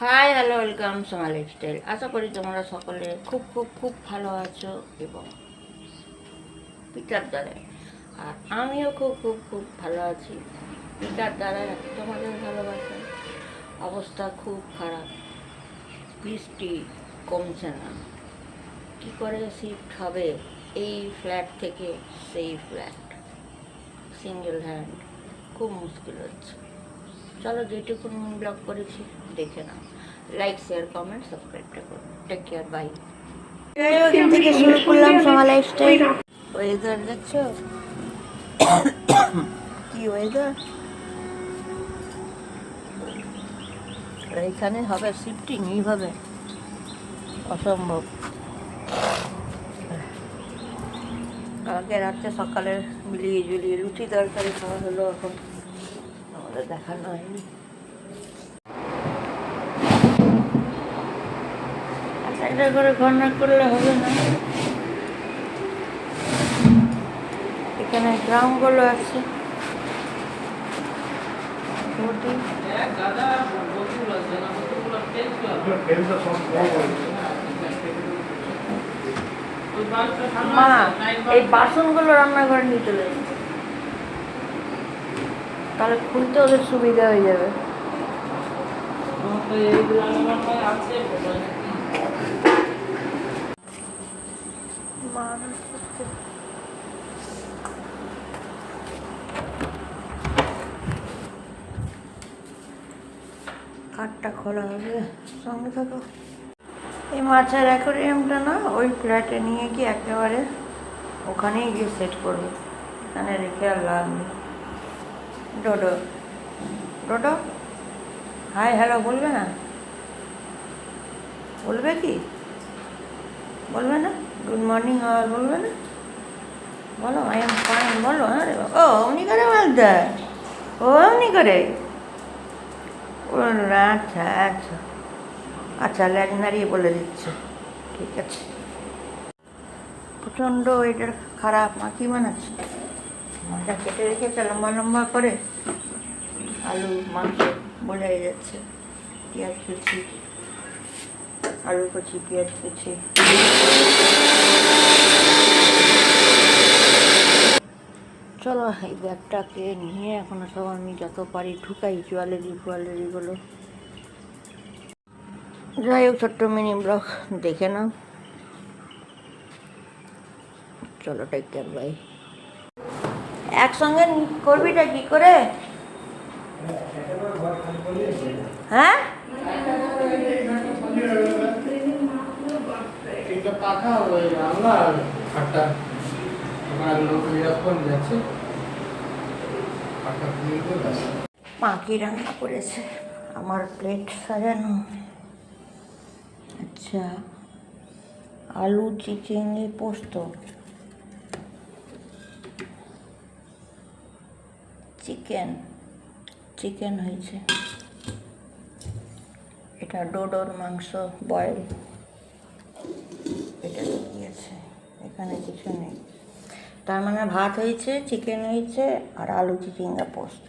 Hi hello welcome Soma lifestyle আশা করি তোমরা সকলে খুব খুব খুব ভালো আছো এবং পিতার দ্বারায়। আর আমিও খুব খুব খুব ভালো আছি। পিতার দ্বারায় তোমাদের ভালোবাসা অবস্থা খুব খারাপ। বৃষ্টি কমছে না। কী করে শিফট হবে এই ফ্ল্যাট থেকে সেই ফ্ল্যাট সিঙ্গেল হ্যান্ড খুব মুশকিল হচ্ছে। চলো যেটুকু ব্লগ করেছি দেখে নাও। লাইক শেয়ার কমেন্ট সাবস্ক্রাইবটা করো। টেক কেয়ার বাই এখান থেকে শুরু করলাম সোমা লাইফস্টাইল ওয়েদার দেখছ? কি ওয়েদার এখানে হবে শিফটিং এইভাবে। অসম্ভব। কালকে রাত্রে সকালে মিলিয়ে ঝুলিয়ে লুচি তরকারি খাওয়া হলো এখন। আমাদের দেখানো হয়নি করে করলে হবে না। এখানে আছে। মা, এই বাসনগুলো রান্নাঘরে নিয়ে চলে যাবে তাহলে খুলতে ওদের সুবিধা হয়ে যাবে। কাঠটা খোলা হবে, সঙ্গে থাকো। এই মাছের অ্যাকোরিয়ামটা না, ওই ফ্ল্যাটে নিয়ে গিয়ে একেবারে ওখানেই গিয়ে সেট করবে। এখানে রেখে আর লাভ নেই। ডোডো। ডোডো? হাই, হ্যালো, বলবে না? বলবে কি? বলবে না? গুড মর্নিং আর বলবে না? বলো, আই এম ফাইন, বলো হ্যাঁ রে ও, অমনি করে বলতে ও, অমনি করে? আচ্ছা আচ্ছা। আচ্ছা ল্যাগ নাড়িয়ে বলে দিচ্ছে। ঠিক আছে। প্রচণ্ড ওয়েদার, খারাপ, মা, কি বানাচ্ছে? মাথা কেটে রেখেছে লম্বা লম্বা করে আলু, মাংস বোঝাই যাচ্ছে। পেঁয়াজ কুচি, আলু কুচি, পেঁয়াজ কুচি। চলো, এই ব্যাগটাকে নিয়ে এখন সব আমি যত পারি ঢুকাই জুয়েলারি ফুয়ালারিগুলো। যাই হোক, ছোট্ট মিনি ব্লগ দেখে নাও। চলো টেক কেয়ার বাই একসঙ্গে করবিটা কি করে? হ্যাঁ? পাখা রান্না করেছে আমার প্লেট সাজানো। আচ্ছা আলু চিচিঙ্গি পোস্ত। চিকেন চিকেন হয়েছে। এটা ডোডোর মাংস, বয়েল। এটা দিয়েছে এখানে কিছু নেই। তার মানে ভাত হয়েছে, চিকেন হয়েছে, আর আলু চিচিঙ্গা পোস্ত।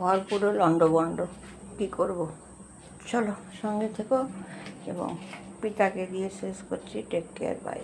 ঘর পুরো লন্ডভন্ড কী করব? চলো সঙ্গে থেকো এবং পিতাকে দিয়ে শেষ করছি। Take care bye